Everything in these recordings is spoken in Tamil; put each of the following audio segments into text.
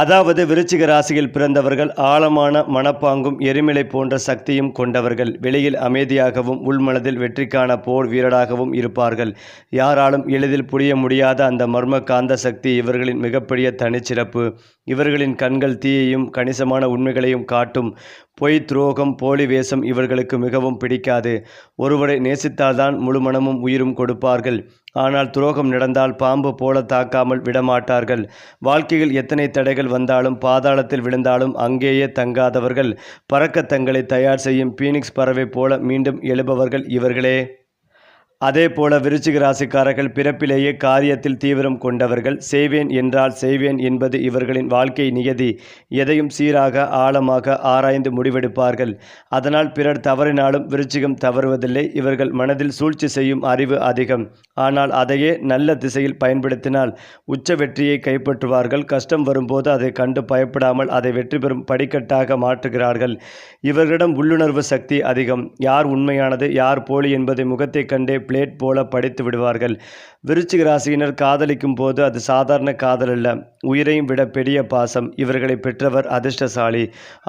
அதாவது விருச்சிக ராசியில் பிறந்தவர்கள் ஆழமான மனப்பாங்கும் எரிமலை போன்ற சக்தியும் கொண்டவர்கள். வெளியில் அமைதியாகவும் உள்மனதில் வெற்றிக்கான போர் வீரராகவும் இருப்பார்கள். யாராலும் எளிதில் புரிய முடியாத அந்த மர்ம காந்த சக்தி இவர்களின் மிகப்பெரிய தனிச்சிறப்பு. இவர்களின் கண்கள் தீயையும் கணிசமான உண்மைகளையும் காட்டும். பொய் துரோகம் போலி வேஷம் இவர்களுக்கு மிகவும் பிடிக்காது. ஒருவரை நேசித்தால்தான் முழு மனமும் உயிரும் கொடுப்பார்கள். ஆனால் துரோகம் நடந்தால் பாம்பு போல தாக்காமல் விடமாட்டார்கள். வாழ்க்கையில் எத்தனை தடைகள் வந்தாலும் பாதாளத்தில் விழுந்தாலும் அங்கேயே தங்காதவர்கள் பறக்க தங்களை தயார் செய்யும் பீனிக்ஸ் பறவை போல மீண்டும் எழுபவர்கள் இவர்களே. அதே போல விருச்சிக ராசிக்காரர்கள் பிறப்பிலேயே காரியத்தில் தீவிரம் கொண்டவர்கள். செய்வேன் என்றால் செய்வேன் என்பது இவர்களின் வாழ்க்கை நியதி. எதையும் சீராக ஆழமாக ஆராய்ந்து முடிவெடுப்பார்கள். அதனால் பிறர் தவறினாலும் விருச்சிகம் தவறுவதில்லை. இவர்கள் மனதில் சூழ்ச்சி செய்யும் அறிவு அதிகம். ஆனால் அதையே நல்ல திசையில் பயன்படுத்தினால் உச்ச வெற்றியை கைப்பற்றுவார்கள். கஷ்டம் வரும்போது அதை கண்டு பயப்படாமல் அதை வெற்றி பெறும் படிக்கட்டாக மாற்றுகிறார்கள். இவர்களிடம் உள்ளுணர்வு சக்தி அதிகம். யார் உண்மையானது யார் போலி என்பதை முகத்தை கண்டே பிளேட் போல படைத்து விடுவார்கள். விருச்சிக ராசியினர் காதலிக்கும் போது அது சாதாரண காதல் அல்ல. உயிரையும் விட பெரிய பாசம். இவர்களை பெற்றவர் அதிர்ஷ்டசாலி.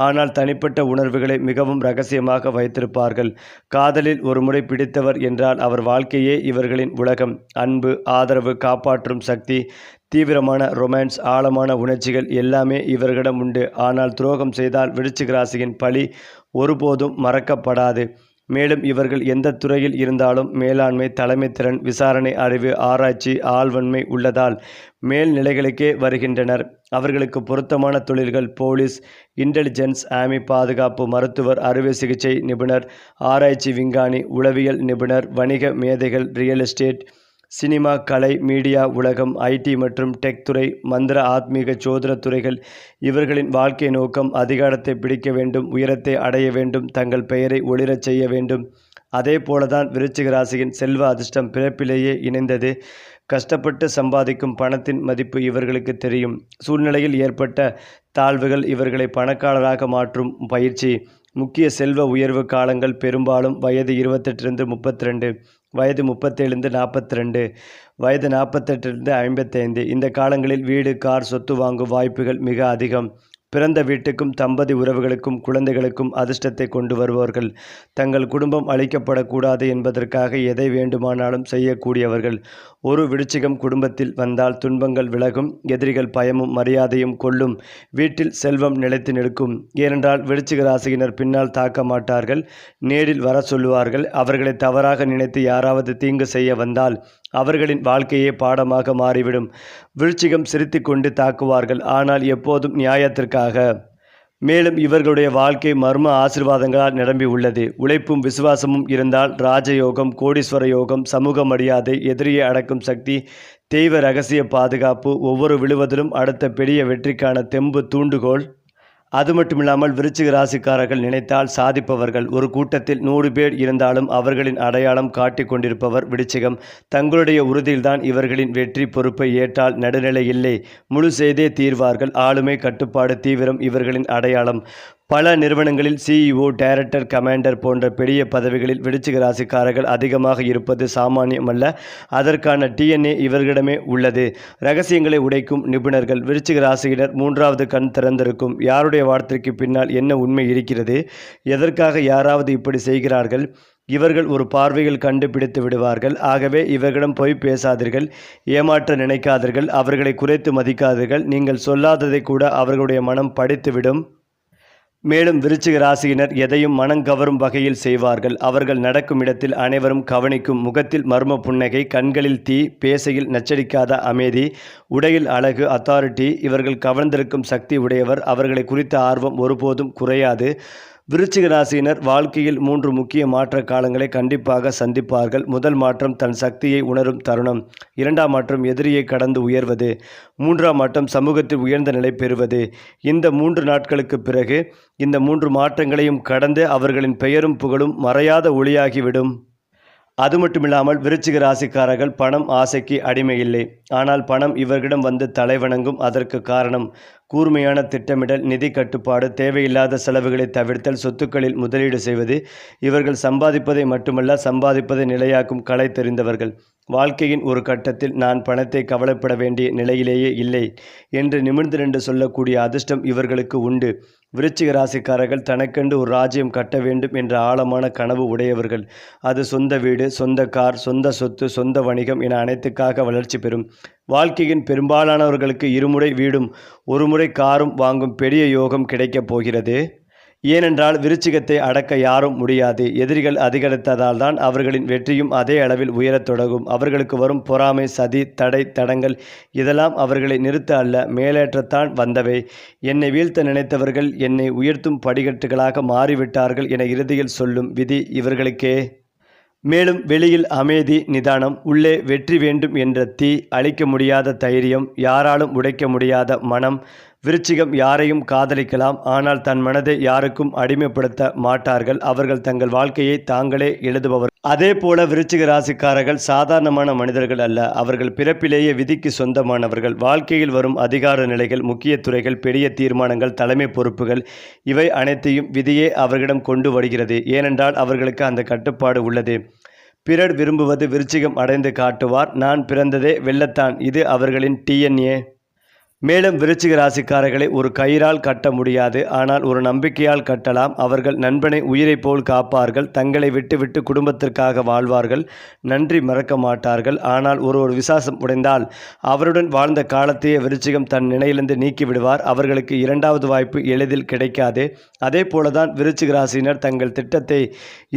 ஆனால் தனிப்பட்ட உணர்வுகளை மிகவும் ரகசியமாக வைத்திருப்பார்கள். காதலில் ஒரு முறை பிடித்தவர் என்றால் அவர் வாழ்க்கையே இவர்களின் உலகம். அன்பு ஆதரவு காப்பாற்றும் சக்தி தீவிரமான ரொமான்ஸ் ஆழமான உணர்ச்சிகள் எல்லாமே இவர்களிடம் உண்டு. ஆனால் துரோகம் செய்தால் விருச்சிக ராசியின் பழி ஒருபோதும் மறக்கப்படாது. மேலும் இவர்கள் எந்த துறையில் இருந்தாலும் மேலாண்மை தலைமைத்திறன் விசாரணை அறிவு ஆராய்ச்சி ஆள்வன்மை உள்ளதால் மேல்நிலைகளுக்கே வருகின்றனர். அவர்களுக்கு பொருத்தமான தொழில்கள் போலீஸ் இன்டெலிஜென்ஸ் ஆமி பாதுகாப்பு மருத்துவர் அறுவை சிகிச்சை நிபுணர் ஆராய்ச்சி விஞ்ஞானி உளவியல் நிபுணர் வணிக மேதைகள் ரியல் எஸ்டேட் சினிமா கலை மீடியா உலகம் ஐடி மற்றும் டெக் துறை மந்திர ஆத்மீக சோதன துறைகள் இவர்களின் வாழ்க்கை நோக்கம் அதிகாரத்தை பிடிக்க வேண்டும் உயரத்தை அடைய வேண்டும் தங்கள் பெயரை ஒளிரச் செய்ய வேண்டும். அதே போலதான் விருச்சிக ராசியின் செல்வ அதிர்ஷ்டம் பிறப்பிலேயே இணைந்தது. கஷ்டப்பட்டு சம்பாதிக்கும் பணத்தின் மதிப்பு இவர்களுக்கு தெரியும். சூழ்நிலையில் ஏற்பட்ட தாழ்வுகள் இவர்களை பணக்காரராக மாற்றும் பயிற்சி. முக்கிய செல்வ உயர்வு காலங்கள் பெரும்பாலும் வயது இருபத்தெட்டிலிருந்து முப்பத்தி ரெண்டு வயது முப்பத்தேழுந்து நாற்பத்தி ரெண்டு வயது நாற்பத்தெட்டுலேருந்து ஐம்பத்தைந்து. இந்த காலங்களில் வீடு கார் சொத்து வாங்கும் வாய்ப்புகள் மிக அதிகம். பிறந்த வீட்டுக்கும் தம்பதி உறவுகளுக்கும் குழந்தைகளுக்கும் அதிர்ஷ்டத்தை கொண்டு வருபவர்கள். தங்கள் குடும்பம் அழிக்கப்படக்கூடாது என்பதற்காக எதை வேண்டுமானாலும் செய்யக்கூடியவர்கள். ஒரு விருச்சிகம் குடும்பத்தில் வந்தால் துன்பங்கள் விலகும் எதிரிகள் பயமும் மரியாதையும் கொள்ளும் வீட்டில் செல்வம் நிலைத்து நிற்கும். ஏனென்றால் விருச்சிக ராசியினர் பின்னால் தாக்க மாட்டார்கள் நேரில் வர சொல்லுவார்கள் அவர்களை தவறாக நினைத்து யாராவது தீங்கு செய்ய வந்தால் அவர்களின் வாழ்க்கையே பாடமாக மாறிவிடும். விருச்சிகம் சிரித்து கொண்டு தாக்குவார்கள். ஆனால் எப்போதும் நியாயத்திற்காக. மேலும் இவர்களுடைய வாழ்க்கை மர்ம ஆசிர்வாதங்களால் நிரம்பி உள்ளது. உழைப்பும் விசுவாசமும் இருந்தால் ராஜயோகம் கோடீஸ்வர யோகம் சமூக மரியாதை எதிரியை அடக்கும் சக்தி தெய்வ ரகசிய பாதுகாப்பு ஒவ்வொரு விழுவதிலும் அடுத்த பெரிய வெற்றிக்கான தெம்பு தூண்டுகோல் அது மட்டுமில்லாமல் விருச்சிக ராசிக்காரர்கள் நினைத்தால் சாதிப்பவர்கள். ஒரு கூட்டத்தில் நூறு பேர் இருந்தாலும் அவர்களின் அடையாளம் காட்டிக் கொண்டிருப்பவர் விருச்சிகம். தங்களுடைய உறுதியில்தான் இவர்களின் வெற்றி பொறுப்பை ஏற்றால் நடுநிலை இல்லை. முழு செய்தே தீர்வார்கள். ஆளுமை கட்டுப்பாடு தீவிரம் இவர்களின் அடையாளம். பல நிறுவனங்களில் சிஇஓ டைரக்டர் கமாண்டர் போன்ற பெரிய பதவிகளில் விருச்சிக ராசிக்காரர்கள் அதிகமாக இருப்பது சாமானியமல்ல. அதற்கான டிஎன்ஏ இவர்களிடமே உள்ளது. ரகசியங்களை உடைக்கும் நிபுணர்கள் விருச்சிக ராசியினர் மூன்றாவது கண் திறந்திருக்கும். யாருடைய வார்த்தைக்கு பின்னால் என்ன உண்மை இருக்கிறது? எதற்காக யாராவது இப்படி செய்கிறார்கள்? இவர்கள் ஒரு பார்வையில் கண்டுபிடித்து விடுவார்கள். ஆகவே இவர்களிடம் பொய் பேசாதீர்கள். ஏமாற்ற நினைக்காதீர்கள். அவர்களை குறைத்து மதிக்காதீர்கள். நீங்கள் சொல்லாததை கூட அவர்களுடைய மனம் படித்துவிடும். மேலும் விருச்சிக ராசியினர் எதையும் மனங்கவரும் வகையில் செய்வார்கள். அவர்கள் நடக்கும் இடத்தில் அனைவரும் கவனிக்கும் முகத்தில் மர்ம புன்னகை கண்களில் தீ பேசையில் நச்சரிக்காத அமைதி உடையில் அழகு அத்தாரிட்டி இவர்கள் கவர்ந்திருக்கும் சக்தி உடையவர். அவர்களை குறித்த ஆர்வம் ஒருபோதும் குறையாது. விருச்சிக ராசியினர் வாழ்க்கையில் மூன்று முக்கிய மாற்ற காலங்களை கண்டிப்பாக சந்திப்பார்கள். முதல் மாற்றம் தன் சக்தியை உணரும் தருணம். இரண்டாம் மாற்றம் எதிரியை கடந்து உயர்வது. மூன்றாம் மாற்றம் சமூகத்தில் உயர்ந்த நிலை பெறுவது. இந்த மூன்று நாட்களுக்கு பிறகு இந்த மூன்று மாற்றங்களையும் கடந்து அவர்களின் பெயரும் புகழும் மறையாத ஒளியாகிவிடும். அது மட்டுமில்லாமல் விருச்சிக ராசிக்காரர்கள் பணம் ஆசைக்கு அடிமை இல்லை ஆனால் பணம் இவர்களிடம் வந்து தலைவணங்கும் அதற்கு காரணம் கூர்மையான திட்டமிடல் நிதி கட்டுப்பாடு தேவையில்லாத செலவுகளை தவிர்த்தல் சொத்துக்களில் முதலீடு செய்வது இவர்கள் சம்பாதிப்பதை மட்டுமல்ல சம்பாதிப்பதை நிலையாக்கும் கலை தெரிந்தவர்கள். வாழ்க்கையின் ஒரு கட்டத்தில் நான் பணத்தை கவலைப்பட வேண்டிய நிலையிலேயே இல்லை என்று நிமிர்ந்து நின்று சொல்லக்கூடிய அதிர்ஷ்டம் இவர்களுக்கு உண்டு. விருச்சிக ராசிக்காரர்கள் தனக்கென்று ஒரு ராஜ்யம் கட்ட வேண்டும் என்ற ஆழமான கனவு உடையவர்கள். அது சொந்த வீடு சொந்த கார் சொந்த சொத்து சொந்த வணிகம் என அனைத்துக்காக வளர்ச்சி பெறும். வாழ்க்கையின் பெரும்பாலானவர்களுக்கு இருமுறை வீடும் ஒருமுறை காரும் வாங்கும் பெரிய யோகம் கிடைக்கப் போகிறது. ஏனென்றால் விருச்சிகத்தை அடக்க யாரும் முடியாது. எதிரிகள் அதிகரித்ததால் தான் அவர்களின் வெற்றியும் அதே அளவில் உயரத் தொடங்கும். அவர்களுக்கு வரும் பொறாமை சதி தடை தடங்கள் இதெல்லாம் அவர்களை நிறுத்த அல்ல மேலேற்றத்தான் வந்தவை. என்னை வீழ்த்த நினைத்தவர்கள் என்னை உயர்த்தும் படிக்கட்டுகளாக மாறிவிட்டார்கள் என இறுதியில் சொல்லும் விதி இவர்களுக்கே. மேலும் வெளியில் அமைதி நிதானம் உள்ளே வெற்றி வேண்டும் என்ற தீ அழிக்க முடியாத தைரியம் யாராலும் உடைக்க முடியாத மனம் விருச்சிகம் யாரையும் காதலிக்கலாம். ஆனால் தன் மனதை யாருக்கும் அடிமைப்படுத்த மாட்டார்கள். அவர்கள் தங்கள் வாழ்க்கையை தாங்களே எழுதுபவர். அதே போல விருச்சிக ராசிக்காரர்கள் சாதாரணமான மனிதர்கள் அல்ல. அவர்கள் பிறப்பிலேயே விதிக்கு சொந்தமானவர்கள். வாழ்க்கையில் வரும் அதிகார நிலைகள் முக்கிய துறைகள் பெரிய தீர்மானங்கள் தலைமை பொறுப்புகள் இவை அனைத்தையும் விதியே அவர்களிடம் கொண்டு வருகிறது. ஏனென்றால் அவர்களுக்கு அந்த கட்டுப்பாடு உள்ளது. பிறர் விரும்புவது விருச்சிகம் அடைந்து காட்டுவார். நான் பிறந்ததே வெள்ளத்தான். இது அவர்களின் டிஎன்ஏ மேலும் விருச்சிக ராசிக்காரர்களை ஒரு கயிறால் கட்ட முடியாது. ஆனால் ஒரு நம்பிக்கையால் கட்டலாம். அவர்கள் நண்பனை உயிரைப் போல் காப்பார்கள். தங்களை விட்டுவிட்டு குடும்பத்திற்காக வாழ்வார்கள். நன்றி மறக்க மாட்டார்கள். ஆனால் ஒரு ஒரு விசாசம் உடைந்தால் அவருடன் வாழ்ந்த காலத்தையே விருச்சிகம் தன் நினையிலிருந்து நீக்கிவிடுவார் அவர்களுக்கு இரண்டாவது வாய்ப்பு எளிதில் கிடைக்காது. அதே போலதான் விருச்சிக ராசியினர் தங்கள் திட்டத்தை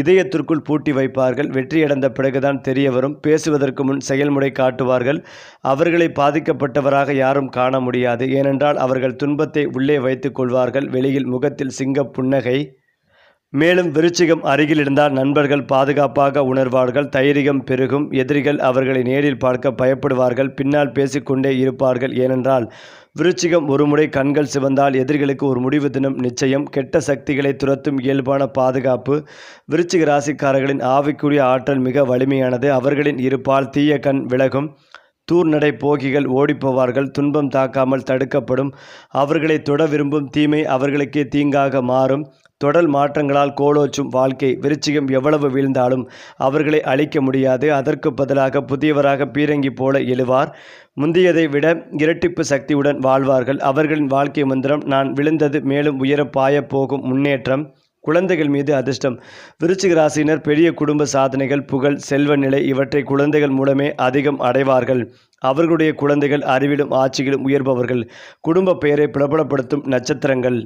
இதயத்திற்குள் பூட்டி வைப்பார்கள். வெற்றியடைந்த பிறகுதான் தெரிய வரும். பேசுவதற்கு முன் செயல்முறை காட்டுவார்கள். அவர்களை பாதிக்கப்பட்டவராக யாரும் காண முடியும் முடியாது. ஏனென்றால் அவர்கள் துன்பத்தை உள்ளே வைத்துக் கொள்வார்கள். வெளியில் முகத்தில் சிங்க புன்னகை மேலும் விருச்சிகம் அருகில் இருந்தால் நண்பர்கள் பாதுகாப்பாக உணர்வார்கள். தைரியம் பெருகும். எதிரிகள் அவர்களை நேரில் பார்க்க பயப்படுவார்கள். பின்னால் பேசிக்கொண்டே இருப்பார்கள். ஏனென்றால் விருச்சிகம் ஒருமுறை கண்கள் சிவந்தால் எதிரிகளுக்கு ஒரு முடிவு தினம் நிச்சயம். கெட்ட சக்திகளை துரத்தும் இயல்பான பாதுகாப்பு. விருச்சிக ராசிக்காரர்களின் ஆவிக்குரிய ஆற்றல் மிக வலிமையானது. அவர்களின் இருப்பால் தீய கண் விலகும். தூர்நடை போகிகள் ஓடிப்போவார்கள் துன்பம் தாக்காமல் தடுக்கப்படும். அவர்களை தொட விரும்பும் தீமை அவர்களுக்கே தீங்காக மாறும். தொடல் மாற்றங்களால் கோலோச்சும் வாழ்க்கை விருச்சிகம் எவ்வளவு வீழ்ந்தாலும் அவர்களை அழிக்க முடியாது. அதற்கு பதிலாக புதியவராக பீரங்கி போல எழுவார். முந்தியதை விட இரட்டிப்பு சக்தியுடன் வாழ்வார்கள். அவர்களின் வாழ்க்கை மந்திரம் நான் விழுந்தது மேலும் உயர பாயப் போகும் முன்னேற்றம். குழந்தைகள் மீது அதிர்ஷ்டம். விருச்சிக ராசியினர் பெரிய குடும்ப சாதனைகள் புகழ் செல்வ நிலை இவற்றை குழந்தைகள் மூலமே அதிகம் அடைவார்கள். அவர்களுடைய குழந்தைகள் அறிவிலும் ஆட்சியிலும் உயர்பவர்கள். குடும்ப பெயரை பிரபலப்படுத்தும் நட்சத்திரங்கள்.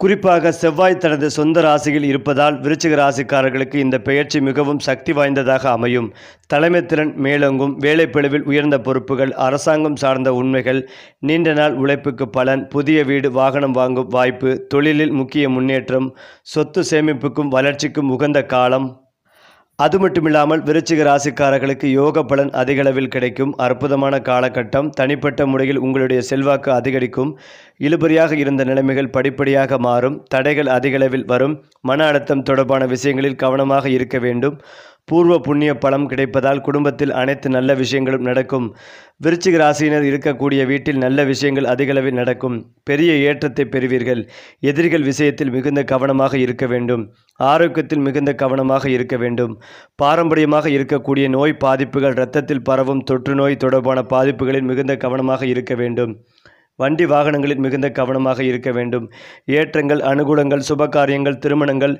குறிப்பாக செவ்வாய் தனது சொந்த ராசியில் இருப்பதால் விருச்சிக ராசிக்காரர்களுக்கு இந்த பெயர்ச்சி மிகவும் சக்தி வாய்ந்ததாக அமையும். தலைமைத்திறன் மேலோங்கும் வேலைப்பளுவில் உயர்ந்த பொறுப்புகள் அரசாங்கம் சார்ந்த உண்மைகள் நீண்ட நாள் உழைப்புக்கு பலன் புதிய வீடு வாகனம் வாங்கும் வாய்ப்பு தொழிலில் முக்கிய முன்னேற்றம் சொத்து சேமிப்புக்கும் வளர்ச்சிக்கும் உகந்த காலம் அது மட்டுமில்லாமல் விருச்சிக ராசிக்காரர்களுக்கு யோக பலன் அதிகளவில் கிடைக்கும். அற்புதமான காலகட்டம். தனிப்பட்ட முறையில் உங்களுடைய செல்வாக்கு அதிகரிக்கும். இழுபறியாக இருந்த நிலைமைகள் படிப்படியாக மாறும். தடைகள் அதிகளவில் வரும். மன அழுத்தம் தொடர்பான விஷயங்களில் கவனமாக இருக்க வேண்டும். பூர்வ புண்ணிய பலம் கிடைப்பதால் குடும்பத்தில் அனைத்து நல்ல விஷயங்களும் நடக்கும். விருச்சிக ராசியினர் இருக்கக்கூடிய வீட்டில் நல்ல விஷயங்கள் அதிகளவில் நடக்கும். பெரிய ஏற்றத்தை பெறுவீர்கள். எதிரிகள் விஷயத்தில் மிகுந்த கவனமாக இருக்க வேண்டும். ஆரோக்கியத்தில் மிகுந்த கவனமாக இருக்க வேண்டும். பாரம்பரியமாக இருக்கக்கூடிய நோய் பாதிப்புகள் இரத்தத்தில் பரவும் தொற்று நோய் தொடர்பான பாதிப்புகளில் மிகுந்த கவனமாக இருக்க வேண்டும். வண்டி வாகனங்களில் மிகுந்த கவனமாக இருக்க வேண்டும். ஏற்றங்கள் அனுகூலங்கள் சுபகாரியங்கள் திருமணங்கள்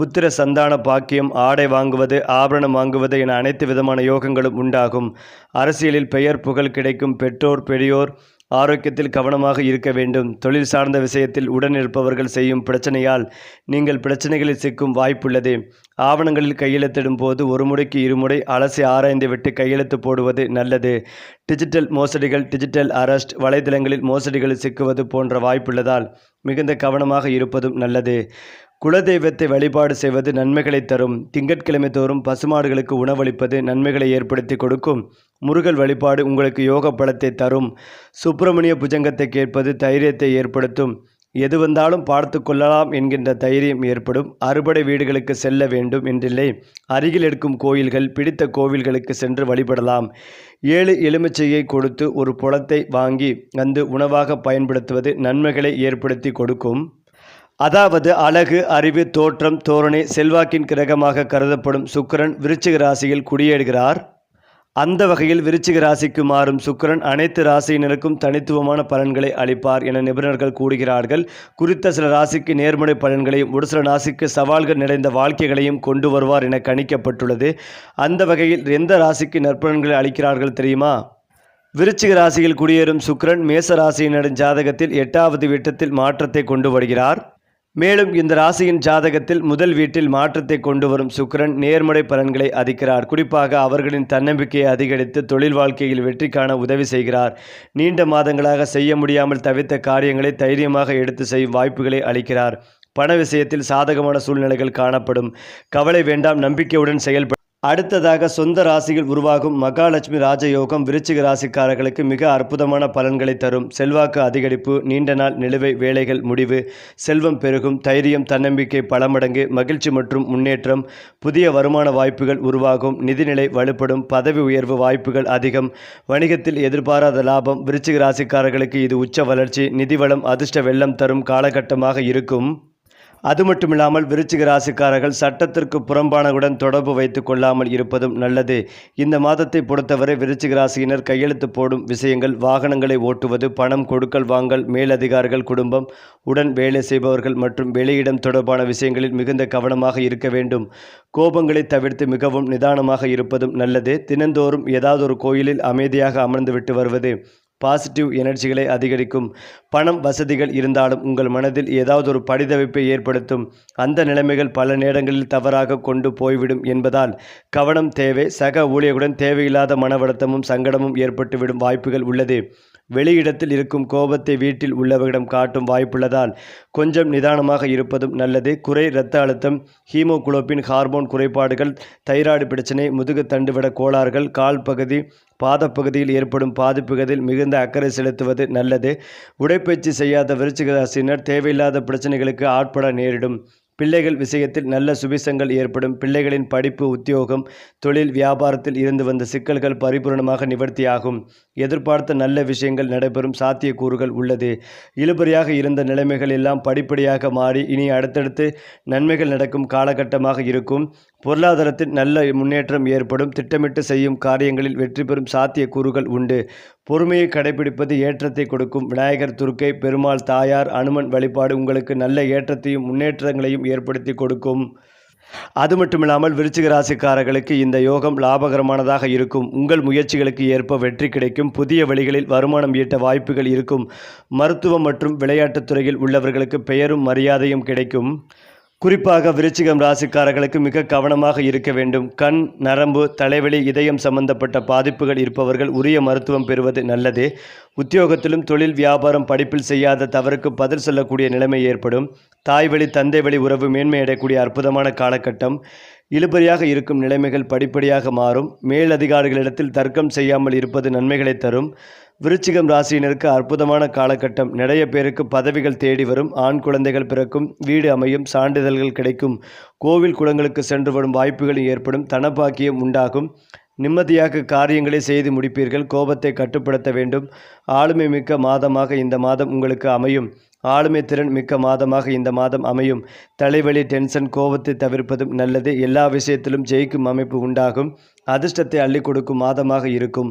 புத்திர சந்தான பாக்கியம் ஆடை வாங்குவது ஆபரணம் வாங்குவது என அனைத்து விதமான யோகங்களும் உண்டாகும். அரசியலில் பெயர் புகழ் கிடைக்கும் பெற்றோர் பெரியோர் ஆரோக்கியத்தில் கவனமாக இருக்க வேண்டும். தொழில் சார்ந்த விஷயத்தில் உடன் இருப்பவர்கள் செய்யும் பிரச்சனையால் நீங்கள் பிரச்சனைகளில் சிக்கும் வாய்ப்புள்ளது. ஆவணங்களில் கையெழுத்திடும் போது ஒரு முறைக்கு இருமுறை அலசி ஆராய்ந்து விட்டு கையெழுத்து போடுவது நல்லது. டிஜிட்டல் மோசடிகள் டிஜிட்டல் அரெஸ்ட் வலைதளங்களில் மோசடிகளில் சிக்குவது போன்ற வாய்ப்புள்ளதால் மிகுந்த கவனமாக இருப்பதும் நல்லது. குலதெய்வத்தை வழிபாடு செய்வது நன்மைகளை தரும். திங்கட்கிழமை தோறும் பசுமாடுகளுக்கு உணவளிப்பது நன்மைகளை ஏற்படுத்தி கொடுக்கும். முருகல் வழிபாடு உங்களுக்கு யோக பலத்தை தரும். சுப்பிரமணிய புஜங்கத்தை கேட்பது தைரியத்தை ஏற்படுத்தும். எது வந்தாலும் பார்த்து கொள்ளலாம் என்கின்ற தைரியம் ஏற்படும். அறுபடை வீடுகளுக்கு செல்ல வேண்டும் என்றில்லை. அருகில் இருக்கும் கோயில்கள் பிடித்த கோவில்களுக்கு சென்று வழிபடலாம். ஏழு எலுமிச்சையை கொடுத்து ஒரு புலத்தை வாங்கி வந்து உணவாக பயன்படுத்துவது நன்மைகளை ஏற்படுத்தி கொடுக்கும். அதாவது அழகு அறிவு தோற்றம் தோரணை செல்வாக்கின் கிரகமாக கருதப்படும் சுக்கிரன் விருச்சிக ராசியில் குடியேறுகிறார். அந்த வகையில் விருச்சிக ராசிக்கு மாறும் சுக்கிரன் அனைத்து ராசியினருக்கும் தனித்துவமான பலன்களை அளிப்பார் என நிபுணர்கள் கூறுகிறார்கள். குறித்த சில ராசிக்கு நேர்முறை பலன்களையும் ஒரு சில ராசிக்கு சவால்கள் நிறைந்த வாழ்க்கைகளையும் கொண்டு வருவார் என கணிக்கப்பட்டுள்ளது. அந்த வகையில் எந்த ராசிக்கு நற்பலன்களை அளிக்கிறார்கள் தெரியுமா? விருச்சிக ராசியில் குடியேறும் சுக்கிரன் மேச ராசியினரின் ஜாதகத்தில் எட்டாவது வீட்டத்தில் மாற்றத்தை கொண்டு வருகிறார். மேலும் இந்த ராசியின் ஜாதகத்தில் முதல் வீட்டில் மாற்றத்தை கொண்டு வரும் சுக்கரன் நேர்மறை பலன்களை அதிக்கிறார் குறிப்பாக அவர்களின் தன்னம்பிக்கையை அதிகரித்து தொழில் வாழ்க்கையில் வெற்றி காண உதவி செய்கிறார். நீண்ட மாதங்களாக செய்ய முடியாமல் தவித்த காரியங்களை தைரியமாக எடுத்து செய்யும் வாய்ப்புகளை அளிக்கிறார். பண விஷயத்தில் சாதகமான சூழ்நிலைகள் காணப்படும். கவலை வேண்டாம் நம்பிக்கையுடன் செயல்பட அடுத்ததாக சொந்த ராசியில் உருவாகும் மகாலட்சுமி ராஜயோகம் விருச்சிக ராசிக்காரர்களுக்கு மிக அற்புதமான பலன்களை தரும். செல்வாக்கு அதிகரிப்பு நீண்ட நாள் நிலுவை வேலைகள் முடிவு செல்வம் பெருகும் தைரியம் தன்னம்பிக்கை பல மடங்கு மகிழ்ச்சி மற்றும் முன்னேற்றம் புதிய வருமான வாய்ப்புகள் உருவாகும் நிதிநிலை வலுப்படும் பதவி உயர்வு வாய்ப்புகள் அதிகம் வணிகத்தில் எதிர்பாராத லாபம் விருச்சிக ராசிக்காரர்களுக்கு இது உச்ச வளர்ச்சி நிதி வளம் அதிர்ஷ்ட வெள்ளம் தரும் காலகட்டமாக இருக்கும். அது மட்டுமில்லாமல் விருச்சிக ராசிக்காரர்கள் சட்டத்திற்கு புறம்பானவுடன் தொடர்பு வைத்துக் கொள்ளாமல் இருப்பதும் நல்லது. இந்த மாதத்தை பொறுத்தவரை விருச்சிக ராசியினர் கையெழுத்து போடும் விஷயங்கள் வாகனங்களை ஓட்டுவது பணம் கொடுக்கல் வாங்கல் மேலதிகாரிகள் குடும்பம் உடன் வேலை செய்பவர்கள் மற்றும் வெளியிடம் தொடர்பான விஷயங்களில் மிகுந்த கவனமாக இருக்க வேண்டும். கோபங்களை தவிர்த்து மிகவும் நிதானமாக இருப்பதும் நல்லது. தினந்தோறும் ஏதாவது ஒரு கோயிலில் அமைதியாக அமர்ந்துவிட்டு வருவது பாசிட்டிவ் எனர்ஜிகளை அதிகரிக்கும் பணம் வசதிகள் இருந்தாலும் உங்கள் மனதில் ஏதாவது ஒரு படிதவிப்பை ஏற்படுத்தும். அந்த நிலைமைகள் பல நேரங்களில் தவறாக கொண்டு போய்விடும் என்பதால் கவனம் தேவை. சக ஊழியருடன் தேவையில்லாத மனவழுத்தமும் சங்கடமும் ஏற்பட்டுவிடும் வாய்ப்புகள் உள்ளது. வெளியிடத்தில் இருக்கும் கோபத்தை வீட்டில் உள்ளவரிடம் காட்டும் வாய்ப்புள்ளதால் கொஞ்சம் நிதானமாக இருப்பதும் நல்லது. குறை இரத்த அழுத்தம் ஹீமோகுளோபின் ஹார்மோன் குறைபாடுகள் தைராய்டு பிரச்சனை முதுகு தண்டுவிட கோளாறுகள் கால் பகுதி பாதப்பகுதியில் ஏற்படும் பாதிப்புகளில் மிகுந்த அக்கறை செலுத்துவது நல்லது. உடைப்பயிற்சி செய்யாத விருச்சிகராசினர் தேவையில்லாத பிரச்சனைகளுக்கு ஆட்பட நேரிடும். பிள்ளைகள் விஷயத்தில் நல்ல சுபிசங்கள் ஏற்படும். பிள்ளைகளின் படிப்பு உத்தியோகம் தொழில் வியாபாரத்தில் இருந்து வந்த சிக்கல்கள் பரிபூர்ணமாக நிவர்த்தியாகும். எதிர்பார்த்த நல்ல விஷயங்கள் நடைபெறும் சாத்தியக்கூறுகள் உள்ளது. இழுபறியாக இருந்த நிலைமைகள் எல்லாம் படிப்படியாக மாறி இனி அடுத்தடுத்து நன்மைகள் நடக்கும் காலகட்டமாக இருக்கும். பொருளாதாரத்தில் நல்ல முன்னேற்றம் ஏற்படும். திட்டமிட்டு செய்யும் காரியங்களில் வெற்றி பெறும் சாத்தியக்கூறுகள் உண்டு. பொறுமையை கடைபிடிப்பது ஏற்றத்தை கொடுக்கும். விநாயகர் துர்க்கை பெருமாள் தாயார் அனுமன் வழிபாடு உங்களுக்கு நல்ல ஏற்றத்தையும் முன்னேற்றங்களையும் ஏற்படுத்தி கொடுக்கும். அது மட்டுமில்லாமல் விருச்சிக ராசிக்காரர்களுக்கு இந்த யோகம் லாபகரமானதாக இருக்கும். உங்கள் முயற்சிகளுக்கு ஏற்ப வெற்றி கிடைக்கும். புதிய வழிகளில் வருமானம் ஈட்ட வாய்ப்புகள் இருக்கும். மருத்துவம் மற்றும் விளையாட்டுத் துறையில் உள்ளவர்களுக்கு பெயரும் மரியாதையும் கிடைக்கும். குறிப்பாக விருச்சிகம் ராசிக்காரர்களுக்கு மிக கவனமாக இருக்க வேண்டும். கண் நரம்பு தலைவலி இதயம் சம்பந்தப்பட்ட பாதிப்புகள் இருப்பவர்கள் உரிய மருத்துவம் பெறுவது நல்லது. உத்தியோகத்திலும் தொழில் வியாபாரம் படிப்பில் செய்யாத தவறுக்கு பதில் சொல்லக்கூடிய நிலைமை ஏற்படும். தாய் வழி தந்தை வழி உறவு மேன்மையடையக்கூடிய அற்புதமான காலகட்டம். இழுபறியாக இருக்கும் நிலைமைகள் படிப்படியாக மாறும். மேலதிகாரிகளிடத்தில் தர்க்கம் செய்யாமல் இருப்பது நன்மைகளை தரும். விருச்சிகம் ராசியினருக்கு அற்புதமான காலகட்டம். நிறைய பேருக்கு பதவிகள் தேடி வரும். ஆண் குழந்தைகள் பிறக்கும். வீடு அமையும். சான்றிதழ்கள் கிடைக்கும். கோவில் குளங்களுக்கு சென்று வரும் வாய்ப்புகளும் ஏற்படும். தனபாக்கியம் உண்டாகும். நிம்மதியாக காரியங்களை செய்து முடிப்பீர்கள். கோபத்தை கட்டுப்படுத்த வேண்டும். ஆளுமை மிக்க மாதமாக இந்த மாதம் உங்களுக்கு அமையும். ஆளுமை திறன் மிக்க மாதமாக இந்த மாதம் அமையும். தலைவலி டென்ஷன் கோபத்தை தவிர்ப்பதும் நல்லது. எல்லா விஷயத்திலும் ஜெயிக்கும் அமைப்பு உண்டாகும். அதிர்ஷ்டத்தை அள்ளி கொடுக்கும் மாதமாக இருக்கும்.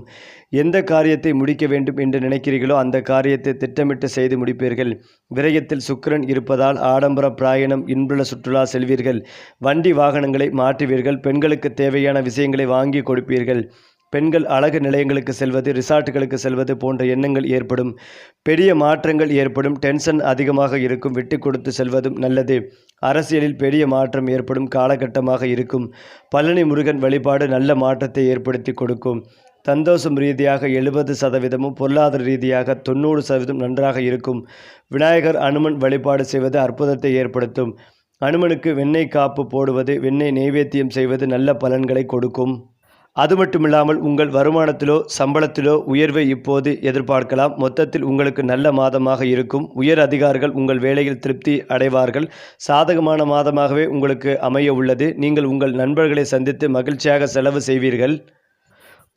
எந்த காரியத்தை முடிக்க வேண்டும் என்று நினைக்கிறீர்களோ அந்த காரியத்தை திட்டமிட்டு செய்து முடிப்பீர்கள். விரயத்தில் சுக்கரன் இருப்பதால் ஆடம்பர பிராயணம் இன்புள்ள சுற்றுலா செல்வீர்கள். வண்டி வாகனங்களை மாற்றுவீர்கள். பெண்களுக்கு தேவையான விஷயங்களை வாங்கி கொடுப்பீர்கள். பெண்கள் அழகு நிலையங்களுக்கு செல்வது ரிசார்ட்டுகளுக்கு செல்வது போன்ற எண்ணங்கள் ஏற்படும். பெரிய மாற்றங்கள் ஏற்படும். டென்ஷன் அதிகமாக இருக்கும். விட்டு கொடுத்து செல்வதும் நல்லது. அரசியலில் பெரிய மாற்றம் ஏற்படும். காலகட்டமாக இருக்கும். பழனி முருகன் வழிபாடு நல்ல மாற்றத்தை ஏற்படுத்தி கொடுக்கும். சந்தோஷம் ரீதியாக எழுபது சதவீதமும் பொருளாதார ரீதியாக தொண்ணூறு சதவீதம் நன்றாக இருக்கும். விநாயகர் அனுமன் வழிபாடு செய்வது அற்புதத்தை ஏற்படுத்தும். அனுமனுக்கு வெண்ணெய் காப்பு போடுவது வெண்ணெய் நெய்வேத்தியம் செய்வது நல்ல பலன்களை கொடுக்கும். அது மட்டும் இல்லாமல் உங்கள் வருமானத்திலோ சம்பளத்திலோ உயர்வை இப்போது எதிர்பார்க்கலாம். மொத்தத்தில் உங்களுக்கு நல்ல மாதமாக இருக்கும். உயர் அதிகாரிகள் உங்கள் வேலையில் திருப்தி அடைவார்கள். சாதகமான மாதமாகவே உங்களுக்கு அமைய உள்ளது நீங்கள் உங்கள் நண்பர்களை சந்தித்து மகிழ்ச்சியாக செலவு செய்வீர்கள்.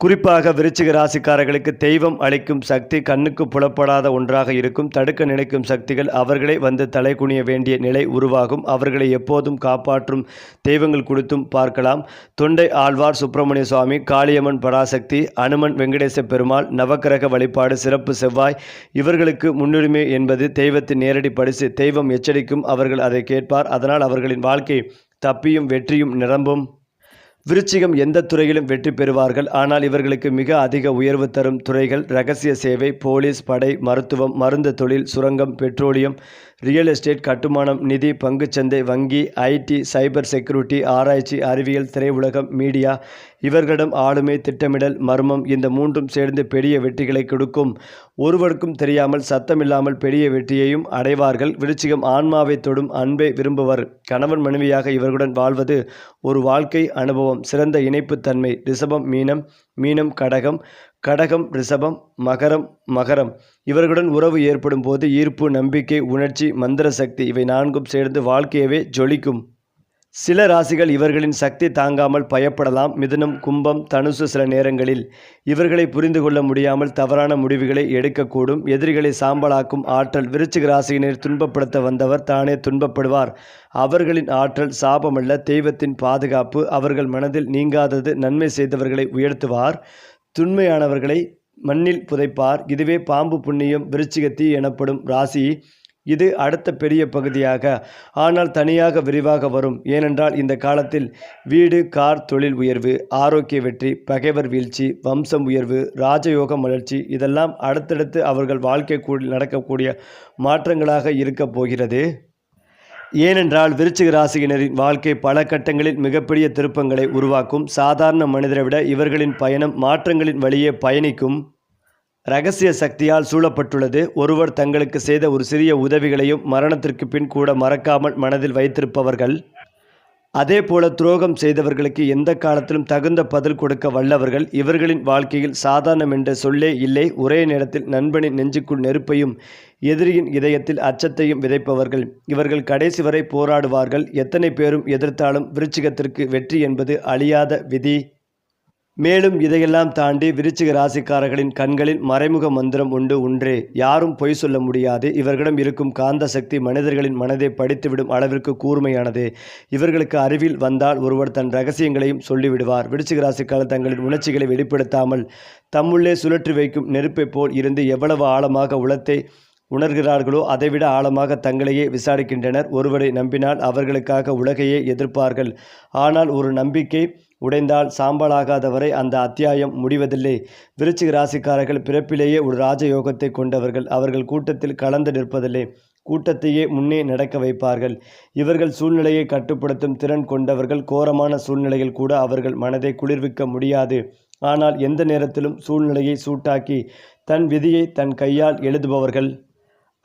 குறிப்பாக விருச்சிக ராசிக்காரர்களுக்கு தெய்வம் அளிக்கும் சக்தி கண்ணுக்கு புலப்படாத ஒன்றாக இருக்கும். தடுக்க நினைக்கும் சக்திகள் அவர்களே வந்து தலை குனிய வேண்டிய நிலை உருவாகும். அவர்களை எப்போதும் காப்பாற்றும் தெய்வங்கள் கொடுத்தும் பார்க்கலாம். தொண்டை ஆழ்வார் சுப்பிரமணிய சுவாமி காளியம்மன் பராசக்தி அனுமன் வெங்கடேச பெருமாள் நவக்கிரக வழிபாடு சிறப்பு செவ்வாய் இவர்களுக்கு முன்னுரிமை என்பது தெய்வத்தின் நேரடி பரிசு. தெய்வம் எச்சரிக்கும் அவர்கள் அதை கேட்பார். அதனால் அவர்களின் வாழ்க்கை தப்பியும் வெற்றியும் நிரம்பும். விருச்சிகம் எந்த துறையிலும் வெற்றி பெறுவார்கள். ஆனால் இவர்களுக்கு மிக அதிக உயர்வு தரும் துறைகள் ரகசிய சேவை போலீஸ் படை மருத்துவம் மருந்து தொழில் சுரங்கம் பெட்ரோலியம் ரியல் எஸ்டேட் கட்டுமானம் நிதி பங்குச்சந்தை வங்கி ஐடி சைபர் செக்யூரிட்டி ஆராய்ச்சி அறிவியல் திரையுலகம் மீடியா இவர்களிடம் ஆளுமை திட்டமிடல் மர்மம் இந்த மூன்றும் சேர்ந்து பெரிய வெற்றிகளை கொடுக்கும். ஒருவருக்கும் தெரியாமல் சத்தமில்லாமல் பெரிய வெற்றியையும் அடைவார்கள். விருச்சிகம் ஆன்மாவை தொடும் அன்பை விரும்புவர். கணவன் மனைவியாக இவர்களுடன் வாழ்வது ஒரு வாழ்க்கை அனுபவம். சிறந்த இணைப்புத்தன்மை ரிஷபம் மீனம் மீனம் கடகம் கடகம் ரிஷபம் மகரம் மகரம். இவர்களுடன் உறவு ஏற்படும் போது ஈர்ப்பு நம்பிக்கை உணர்ச்சி மந்திர சக்தி இவை நான்கும் சேர்ந்து வாழ்க்கையவே ஜொலிக்கும். சில ராசிகள் இவர்களின் சக்தி தாங்காமல் பயப்படலாம். மிதுனம் கும்பம் தனுசு சில நேரங்களில் இவர்களை புரிந்து கொள்ள முடியாமல் தவறான முடிவுகளை எடுக்கக்கூடும். எதிரிகளை சாம்பலாக்கும் ஆற்றல் விருச்சிக ராசியினர் துன்பப்படுத்த வந்தவர் தானே துன்பப்படுவார். அவர்களின் ஆற்றல் சாபமல்ல. தெய்வத்தின் பாதுகாப்பு அவர்கள் மனதில் நீங்காதது நன்மை செய்தவர்களை உயர்த்துவார். துண்மையானவர்களை மண்ணில் புதைப்பார். இதுவே பாம்பு புண்ணியம் விருச்சிகத்தி எனப்படும் ராசி. இது அடுத்த பெரிய பகுதியாக. ஆனால் தனியாக விரிவாக வரும். ஏனென்றால் இந்த காலத்தில் வீடு கார் தொழில் உயர்வு ஆரோக்கிய வெற்றி பகைவர் வீழ்ச்சி வம்சம் உயர்வு ராஜயோக வளர்ச்சி இதெல்லாம் அடுத்தடுத்து அவர்கள் வாழ்க்கை கூட நடக்கக்கூடிய மாற்றங்களாக இருக்கப் போகிறது. ஏனென்றால் விருச்சிக ராசியினரின் வாழ்க்கை பல கட்டங்களில் மிகப்பெரிய திருப்பங்களை உருவாக்கும். சாதாரண மனிதரை விட இவர்களின் பயணம் மாற்றங்களின் வழியே பயணிக்கும் ரகசிய சக்தியால் சூழப்பட்டுள்ளது. ஒருவர் தங்களுக்கு செய்த ஒரு சிறிய உதவிகளையும் மரணத்திற்கு பின் கூட மறக்காமல் மனதில் வைத்திருப்பவர்கள். அதே போல துரோகம் செய்தவர்களுக்கு எந்த காலத்திலும் தகுந்த பதில் கொடுக்க வல்லவர்கள் இவர்களின் வாழ்க்கையில் சாதாரணம் என்ற சொல்லே இல்லை. ஒரே நேரத்தில் நண்பனின் நெஞ்சுக்குள் நெருப்பையும் எதிரியின் இதயத்தில் அச்சத்தையும் விதைப்பவர்கள். இவர்கள் கடைசி வரை போராடுவார்கள். எத்தனை பேரும் எதிர்த்தாலும் விருச்சிகத்திற்கு வெற்றி என்பது அழியாத விதி. மேலும் இதையெல்லாம் தாண்டி விருச்சிக ராசிக்காரர்களின் கண்களில் மறைமுக மந்திரம் உண்டு ஒன்றே. யாரும் பொய் சொல்ல முடியாது. இவர்களிடம் இருக்கும் காந்த சக்தி மனிதர்களின் மனதை படித்துவிடும் அளவிற்கு கூர்மையானது. இவர்களுக்கு அறிவில் வந்தால் ஒருவர் தன் ரகசியங்களையும் சொல்லிவிடுவார். விருச்சிக ராசிக்காரர் தங்களின் உணர்ச்சிகளை வெளிப்படுத்தாமல் தம்முள்ளே சுழற்றி வைக்கும் நெருப்பை போல் இருந்து எவ்வளவு ஆழமாக உளத்தை உணர்கிறார்களோ அதைவிட ஆழமாக தங்களையே விசாரிக்கின்றனர். ஒருவரை நம்பினால் அவர்களுக்காக உலகையே எதிர்ப்பார்கள். ஆனால் ஒரு நம்பிக்கை உடைந்தால் சாம்பலாகாதவரை அந்த அத்தியாயம் முடிவதில்லை. விருச்சிக ராசிக்காரர்கள் பிறப்பிலேயே ஒரு ராஜயோகத்தை கொண்டவர்கள். அவர்கள் கூட்டத்தில் கலந்து நிற்பதில்லை. கூட்டத்தையே முன்னே நடக்க வைப்பார்கள். இவர்கள் சூழ்நிலையை கட்டுப்படுத்தும் திறன் கொண்டவர்கள். கோரமான சூழ்நிலையில் கூட அவர்கள் மனதை குளிர்விக்க முடியாது. ஆனால் எந்த நேரத்திலும் சூழ்நிலையை சூட்டாக்கி தன் விதியை தன் கையால் எழுதுபவர்கள்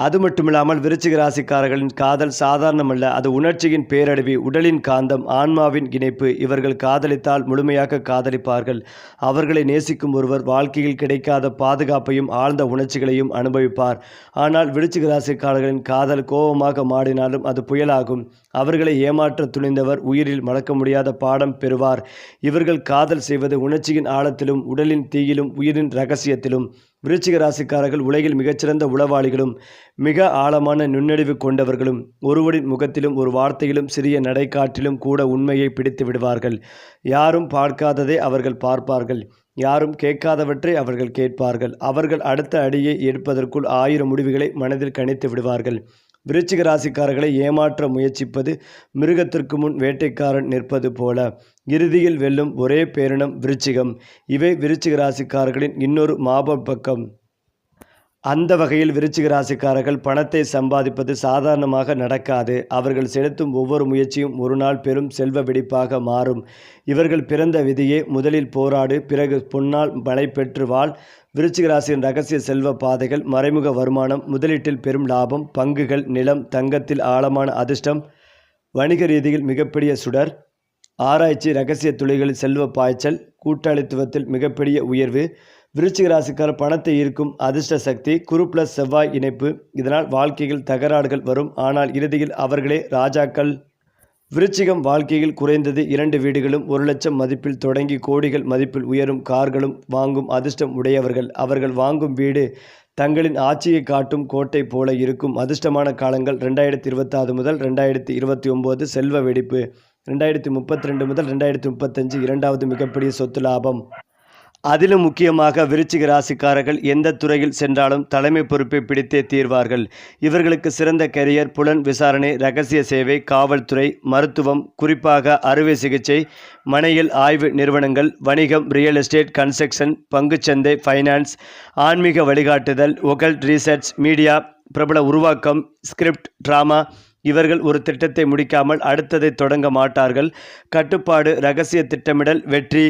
அது மட்டுமில்லாமல் விருச்சிக ராசிக்காரர்களின் காதல் சாதாரணமல்ல அது உணர்ச்சியின் பேரழிவு உடலின் காந்தம் ஆன்மாவின் இணைப்பு இவர்கள் காதலித்தால் முழுமையாக காதலிப்பார்கள். அவர்களை நேசிக்கும் ஒருவர் வாழ்க்கையில் கிடைக்காத பாதுகாப்பையும் ஆழ்ந்த உணர்ச்சிகளையும் அனுபவிப்பார். ஆனால் விருச்சிக ராசிக்காரர்களின் காதல் கோபமாக மாடினாலும் அது புயலாகும். அவர்களை ஏமாற்ற துணிந்தவர் உயிரில் மறக்க முடியாத பாடம் பெறுவார். இவர்கள் காதல் செய்வது உணர்ச்சியின் ஆழத்திலும் உடலின் தீயிலும் உயிரின் ரகசியத்திலும். விருச்சிக ராசிக்காரர்கள் உலகில் மிகச்சிறந்த உளவாளிகளும் மிக ஆழமான நுண்ணறிவு கொண்டவர்களும் ஒருவரின் முகத்திலும் ஒரு வார்த்தையிலும் சிறிய நடைக்காட்டிலும் கூட உண்மையை பிடித்து விடுவார்கள். யாரும் பார்க்காததை அவர்கள் பார்ப்பார்கள். யாரும் கேட்காதவற்றை அவர்கள் கேட்பார்கள். அவர்கள் அடுத்த அடியை எடுப்பதற்குள் ஆயிரம் முடிவுகளை மனதில் கணித்து விடுவார்கள். விருச்சிக ராசிக்காரர்களை ஏமாற்ற முயற்சிப்பது மிருகத்திற்கு முன் வேட்டைக்காரன் நிற்பது போல. இறுதியில் வெல்லும் ஒரே பேரினம் விருச்சிகம். இவை விருச்சிக ராசிக்காரர்களின் இன்னொரு மாப பக்கம் அந்த வகையில் விருச்சிக ராசிக்காரர்கள் பணத்தை சம்பாதிப்பது சாதாரணமாக நடக்காது. அவர்கள் செலுத்தும் ஒவ்வொரு முயற்சியும் ஒரு நாள் பெரும் செல்வ வெடிப்பாக மாறும். இவர்கள் பிறந்த விதியே முதலில் போராடு பிறகு பொன்னால் மழை பெற்று வாழ். விருச்சிக ராசியின் ரகசிய செல்வ பாதைகள் மறைமுக வருமானம் முதலீட்டில் பெரும் லாபம் பங்குகள் நிலம் தங்கத்தில் ஆழமான அதிர்ஷ்டம். வணிக ரீதியில் மிகப்பெரிய சுடர். ஆராய்ச்சி ரகசிய துளிகளில் செல்வ பாய்ச்சல் கூட்டாளித்துவத்தில் மிகப்பெரிய உயர்வு. விருச்சிக ராசிக்கார பணத்தை ஈர்க்கும் அதிர்ஷ்ட சக்தி குரு பிளஸ் செவ்வாய் இணைப்பு. இதனால் வாழ்க்கையில் தகராறுகள் வரும். ஆனால் இறுதியில் அவர்களே ராஜாக்கள். விருச்சிகம் வாழ்க்கையில் குறைந்தது இரண்டு வீடுகளும் ஒரு லட்சம் மதிப்பில் தொடங்கி கோடிகள் மதிப்பில் உயரும் கார்களும் வாங்கும் அதிர்ஷ்டம் உடையவர்கள். அவர்கள் வாங்கும் வீடு தங்களின் ஆட்சியை காட்டும் கோட்டை போல இருக்கும். அதிர்ஷ்டமான காலங்கள் ரெண்டாயிரத்தி இருபத்தாறு முதல் ரெண்டாயிரத்தி இருபத்தி ஒம்பது செல்வ வெடிப்பு. ரெண்டாயிரத்தி முப்பத்தி ரெண்டு முதல் ரெண்டாயிரத்தி முப்பத்தஞ்சு இரண்டாவது மிகப்பெரிய சொத்து லாபம். அதிலும் முக்கியமாக விருச்சிக ராசிக்காரர்கள் எந்த துறையில் சென்றாலும் தலைமை பொறுப்பை பிடித்தே தீர்வார்கள். இவர்களுக்கு சிறந்த கெரியர் புலன் விசாரணை ரகசிய சேவை காவல்துறை மருத்துவம் குறிப்பாக அறுவை சிகிச்சை மனையில் ஆய்வு நிறுவனங்கள் வணிகம் ரியல் எஸ்டேட் கன்ஸ்ட்ரக்ஷன் பங்குச்சந்தை ஃபைனான்ஸ் ஆன்மீக வழிகாட்டுதல் ஒகல் ரீசர்ச் மீடியா பிரபல உருவாக்கம் ஸ்கிரிப்ட் டிராமா இவர்கள் ஒரு திட்டத்தை முடிக்காமல் அடுத்ததை தொடங்க மாட்டார்கள். கட்டுப்பாடு ரகசிய திட்டமிடல் வெற்றி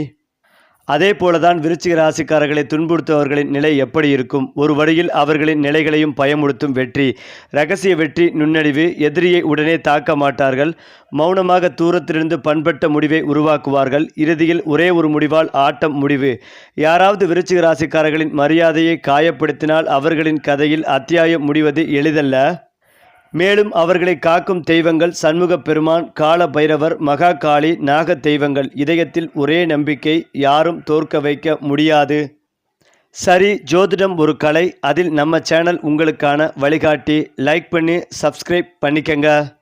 அதே போலதான் விருச்சிக ராசிக்காரர்களை துன்புறுத்துபவர்களின் நிலை எப்படி இருக்கும்? ஒரு வழியில் அவர்களின் நிலைகளையும் பயமுறுத்தும் வெற்றி. ரகசிய வெற்றி நுண்ணறிவு எதிரியை உடனே தாக்க மாட்டார்கள். மௌனமாக தூரத்திலிருந்து பண்பட்ட முடிவை உருவாக்குவார்கள். இறுதியில் ஒரே ஒரு முடிவால் ஆட்டம் முடிவு. யாராவது விருச்சிக ராசிக்காரர்களின் மரியாதையை காயப்படுத்தினால் அவர்களின் கதையில் அத்தியாயம் முடிவது எளிதல்ல. மேலும் அவர்களை காக்கும் தெய்வங்கள் சண்முக பெருமான் கால பைரவர் மகா காளி நாக தெய்வங்கள் இதயத்தில் ஒரே நம்பிக்கை யாரும் தோற்க வைக்க முடியாது. சரி ஜோதிடம் ஒரு கலை. அதில் நம்ம சேனல் உங்களுக்கான வழிகாட்டி. லைக் பண்ணி சப்ஸ்கிரைப் பண்ணிக்கங்க.